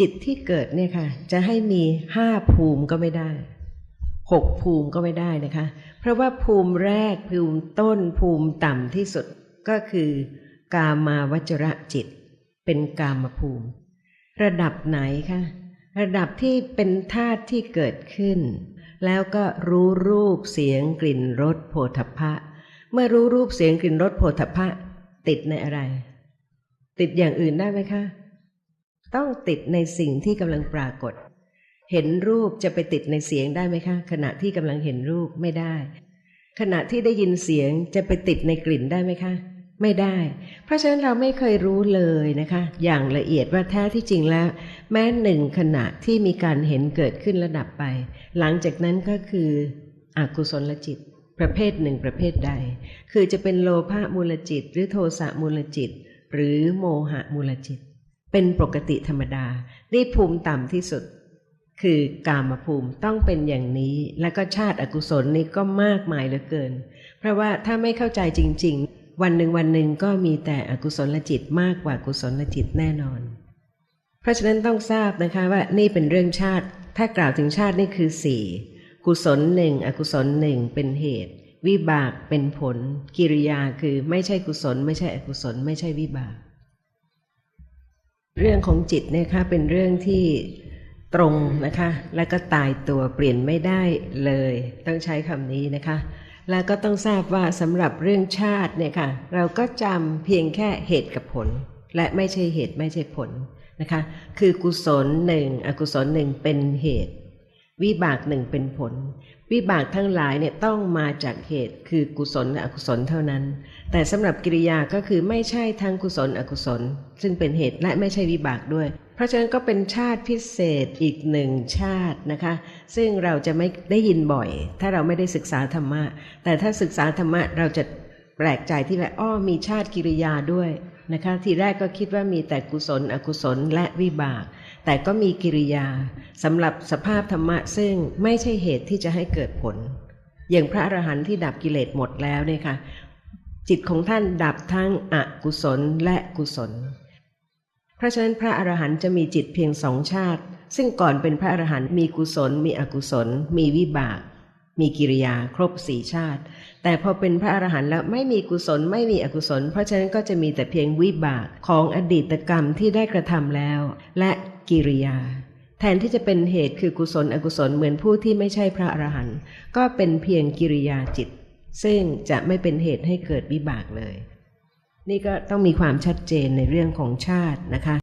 จิตที่เกิดเนี่ยค่ะ จะให้มีห้าภูมิก็ไม่ได้หกภูมิก็ไม่ได้นะคะ เพราะว่าภูมิแรกภูมิต้นภูมิต่ำที่สุดก็คือกามาวจระจิต เป็นกามภูมิ ระดับไหนคะระดับที่เป็นธาตุที่เกิดขึ้น แล้วก็รู้รูปเสียงกลิ่นรสโผฏฐะเมื่อรู้รูปเสียงกลิ่นรสโผฏฐะติดในอะไร ติดอย่างอื่นได้ไหมคะ ต้องติดในสิ่งที่กำลังปรากฏ เห็นรูปจะไปติดในเสียงได้ไหมคะ ขณะที่กำลังเห็นรูปไม่ได้ ขณะที่ได้ยินเสียงจะไปติดในกลิ่นได้ไหมคะ ไม่ได้ เพราะฉะนั้นเราไม่เคยรู้เลยนะคะ อย่างละเอียดว่าแท้ที่จริงแล้ว แม้หนึ่งขณะที่มีการเห็นเกิดขึ้นระดับไป หลังจากนั้นก็คืออกุศลจิต ประเภทหนึ่งประเภทใด คือจะเป็นโลภะมูลจิต หรือโทสะมูลจิต หรือโมหะมูลจิต เป็นปกติธรรมดานี่ภูมิต่ำที่สุด คือกามภูมิต้องเป็นอย่างนี้ แล้วก็ชาติอกุศลนี่ก็มากมายเหลือเกิน เพราะว่าถ้าไม่เข้าใจจริง ๆ วันหนึ่งวันหนึ่งก็มีแต่อกุศลจิตมากกว่ากุศลจิตแน่นอน เพราะฉะนั้นต้องทราบนะคะว่านี่เป็นเรื่องชาติ ถ้ากล่าวถึงชาตินี่คือสี่กุศลหนึ่งอกุศลหนึ่งเป็นเหตุ วิบากเป็นผล กิริยาคือไม่ใช่กุศล ไม่ใช่อกุศล ไม่ใช่วิบาก เรื่องของจิตเนี่ยค่ะเป็นเรื่องที่ตรงนะคะ แล้วก็ตายตัวเปลี่ยนไม่ได้เลย ต้องใช้คำนี้นะคะ แล้วก็ต้องทราบว่าสำหรับเรื่องชาติเนี่ยค่ะเราก็จำเพียงแค่เหตุกับผล และไม่ใช่เหตุไม่ใช่ผลนะคะ คือกุศลหนึ่งอกุศลหนึ่งเป็นเหตุ วิบากหนึ่งเป็นผล วิบากทั้งหลายเนี่ยต้องมาจากเหตุคือกุศลและอกุศลเท่านั้น แต่สำหรับกิริยาก็คือไม่ใช่ทั้งกุศลอกุศล ซึ่งเป็นเหตุและไม่ใช่วิบากด้วย เพราะฉะนั้นก็เป็นชาติพิเศษอีกหนึ่งชาตินะคะ ซึ่งเราจะไม่ได้ยินบ่อย ถ้าเราไม่ได้ศึกษาธรรมะ แต่ถ้าศึกษาธรรมะเราจะแปลกใจที่ว่าอ้อมีชาติกิริยาด้วยนะคะทีแรกก็คิดว่ามีแต่กุศลอกุศลและวิบาก แต่ก็มีกิริยาสำหรับสภาพธรรมะซึ่งไม่ใช่เหตุที่จะให้เกิดผล อย่างพระอรหันต์ที่ดับกิเลสหมดแล้วเนี่ยค่ะ จิตของท่านดับทั้งอกุศลและกุศล เพราะฉะนั้นพระอรหันต์จะมีจิตเพียงสองชาติ ซึ่งก่อนเป็นพระอรหันต์มีกุศล มีอกุศล มีวิบาก มีกิริยาครบสี่ชาติ แต่พอเป็นพระอรหันต์แล้วไม่มีกุศลไม่มีอกุศล เพราะฉะนั้นก็จะมีแต่เพียงวิบากของอดีตกรรมที่ได้กระทำแล้ว และกิริยา แทนที่จะเป็นเหตุคือกุศลอกุศลเหมือนผู้ที่ไม่ใช่พระอรหันต์ก็เป็นเพียงกิริยาจิต ซึ่งจะไม่เป็นเหตุให้เกิดวิบากเลย นี่ก็ต้องมีความชัดเจนในเรื่องของชาตินะคะ